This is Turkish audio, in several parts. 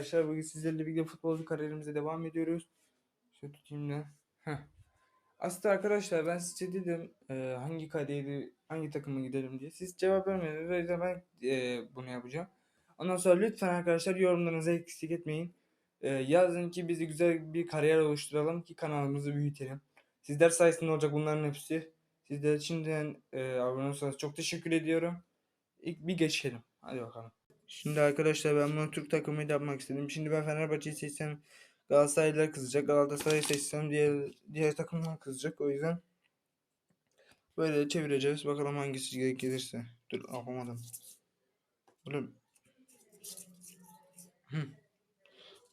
arkadaşlar. Bugün sizlerle birlikte futbolcu kariyerimize devam ediyoruz. Şöyle tutayım da. Aslında arkadaşlar ben size dedim e, hangi kariyeri, hangi takıma gidelim diye. Siz cevap vermediniz. O yüzden ben e, bunu yapacağım. Ondan sonra lütfen arkadaşlar yorumlarınızı eksik etmeyin. E, yazın ki bizi güzel bir kariyer oluşturalım ki kanalımızı büyütelim. Sizler sayesinde olacak bunların hepsi. Sizler şimdiden e, abone olursanız çok teşekkür ediyorum. İlk bir geçelim. Hadi bakalım. Şimdi arkadaşlar ben bunu Türk takımıyla yapmak istedim. Şimdi ben Fenerbahçe'yi seçsem Galatasaraylılar kızacak. Galatasaray'ı seçsem diğer diğer takımlar kızacak. O yüzden böyle çevireceğiz. Bakalım hangisi gelirse. Dur yapamadım. Oğlum. Hı.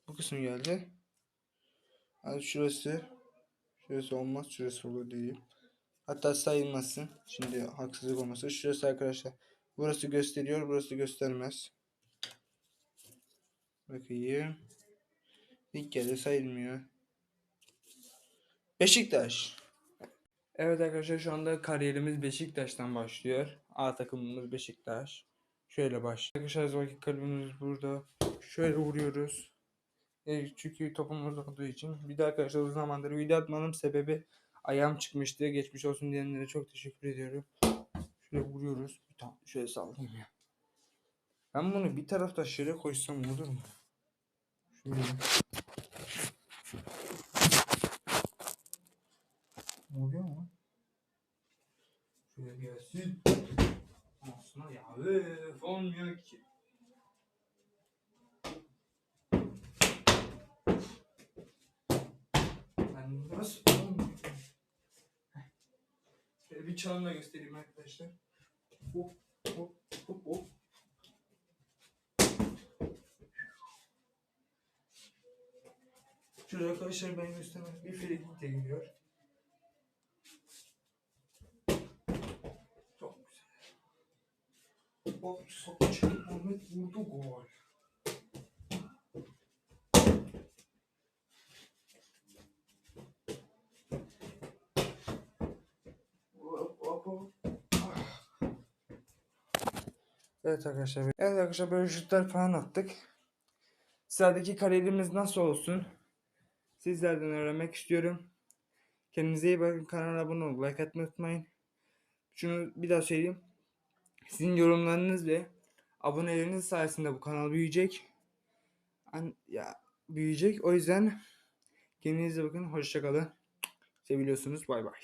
Bu kısım geldi. Hadi şurası. Şurası olmaz. Şurası olur diyeyim. Hatta sayılmasın. Şimdi haksızlık olmasın. Şurası arkadaşlar. Burası gösteriyor. Burası göstermez. Bakayım. İlk kere sayılmıyor. Beşiktaş. Evet arkadaşlar şu anda kariyerimiz Beşiktaş'tan başlıyor. A takımımız Beşiktaş. Şöyle başlıyor. Arkadaşlar vakit kalbimiz burada. Şöyle vuruyoruz. E, çünkü topumuz olduğu için. Bir de arkadaşlar uzun zamandır video atmanın sebebi ayağım çıkmıştı. Geçmiş olsun diyenlere çok teşekkür ediyorum. Şöyle vuruyoruz. Tane şöyle sallayayım ya. Ben bunu bir tarafta şöyle koysam olur mu? Şöyle. Oluyor mu? Şöyle gelsin. Aslında ya öf olmuyor ki. Ben nasıl olmuyor? Şöyle bir çalımla göstereyim arkadaşlar. Hop hop hop hop. Şurada arkadaşlar ben göstermek bir frikik de geliyor. Çok güzel. Sopa çekip Ahmet vurdu gol. Evet arkadaşlar. Evet arkadaşlar böyle şutlar falan attık. Sıradaki kariyerimiz nasıl olsun? Sizlerden öğrenmek istiyorum. Kendinize iyi bakın. Kanala abone olup like atmayı unutmayın. Şunu bir daha söyleyeyim. Sizin yorumlarınız ve aboneleriniz sayesinde bu kanal büyüyecek. Ya büyüyecek. O yüzden kendinize bakın. Hoşçakalın. Seviliyorsunuz. Bay bay.